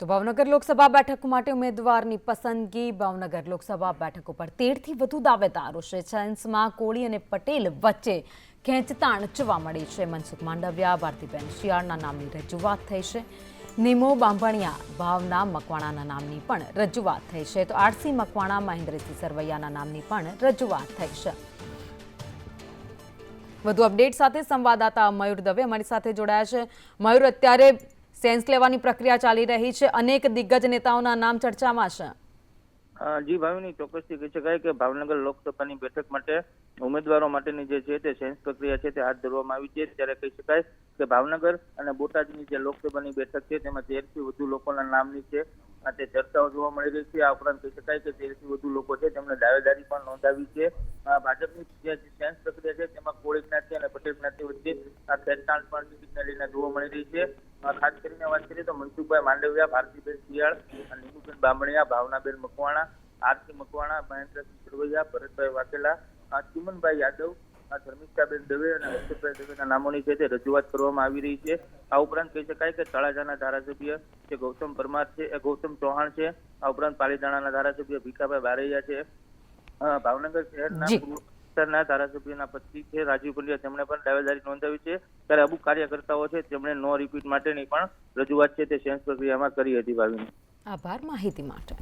તો ભાવનગર લોકસભા બેઠક માટે ઉમેદવારની પસંદગી. ભાવનગર લોકસભા બેઠક ઉપર તેરથી વધુ દાવેદારો છે સાયન્સમાં કોળી અને પટેલ વચ્ચે ખેંચતાણ જોવા મળી છે. મનસુખ માંડવિયા, ભારતીબેન શિયાળના નામની રજૂઆત થઈ છે. નિમો બાંભણિયા, ભાવના મકવાણાના નામની પણ રજૂઆત થઈ છે. તો આરસી મકવાણા, મહેન્દ્રસિંહ સરવૈયાના નામની પણ રજૂઆત થઈ છે. વધુ અપડેટ સાથે સંવાદદાતા મયુર દવે અમારી સાથે જોડાયા છે. મયુર, અત્યારે સેન્સ લેવાની પ્રક્રિયા ચાલી રહી છે. અનેક દિગ્ગજ નેતાઓના નામ ચર્ચામાં છે. જી, ભાવિની ચોક્કસથી કહી શકાય કે ભાવનગર લોકસભાની બેઠક માટે ઉમેદવારો માટેની જે છે તે સેન્સ પ્રક્રિયા છે તે હાથ ધરવામાં આવી છે. ત્યારે કહી શકાય કે ભાવનગર અને બોટાદની જે લોકસભાની બેઠક છે તેમાં તેરથી વધુ લોકોના નામની છે. તે ચર્ચાઓ જોવા મળી રહી છે. આ ઉપરાંત કહી શકાય કે તેરથી વધુ લોકો છે. તેમણે દાવેદારી પણ નોંધાવી છે આ ભાજપની જે સેન્સ પ્રક્રિયા છે તેમાં કોળી જ્ઞાતિ અને પટેલ જ્ઞાતિ વચ્ચે આ ખેંચતાણ પણ ટિકિટને જોવા મળી રહી છે. ખાસ કરીને વાત કરીએ તો મનસુખભાઈ માંડવિયા ભારતીબેન શિયાળ અને નીમુબેન બામણિયા ભાવનાબેન મકવાણા આરતી મકવાણા મહેન્દ્રસિંહ સરવૈયા ભરતભાઈ વાઘેલા ચિમનભાઈ યાદવ આ ધર્મિષ્ઠાબેન દવે અને હર્ષદભાઈ દવેના નામોની છે તે રજૂઆત કરવામાં આવી રહી છે. આ ઉપરાંત કહી શકાય કે તળાજાના ધારાસભ્ય જે ગૌતમ પરમાર છે એ ગૌતમ ચૌહાણ છે. આ ઉપરાંત પાલીતાણાના ધારાસભ્ય ભીખાભાઈ બારૈયા છે. ભાવનગર શહેરના વિસ્તારના ધારાસભ્યના પતિ છે, રાજીવ પંડ્યા. તેમણે પણ દાવેદારી નોંધાવી છે. ત્યારે અમુક કાર્યકર્તાઓ છે તેમણે નો રિપીટ માટેની પણ રજૂઆત છે, તે સેન્સ પ્રક્રિયામાં કરી હતી ભાવિની. આભાર માહિતી માટે.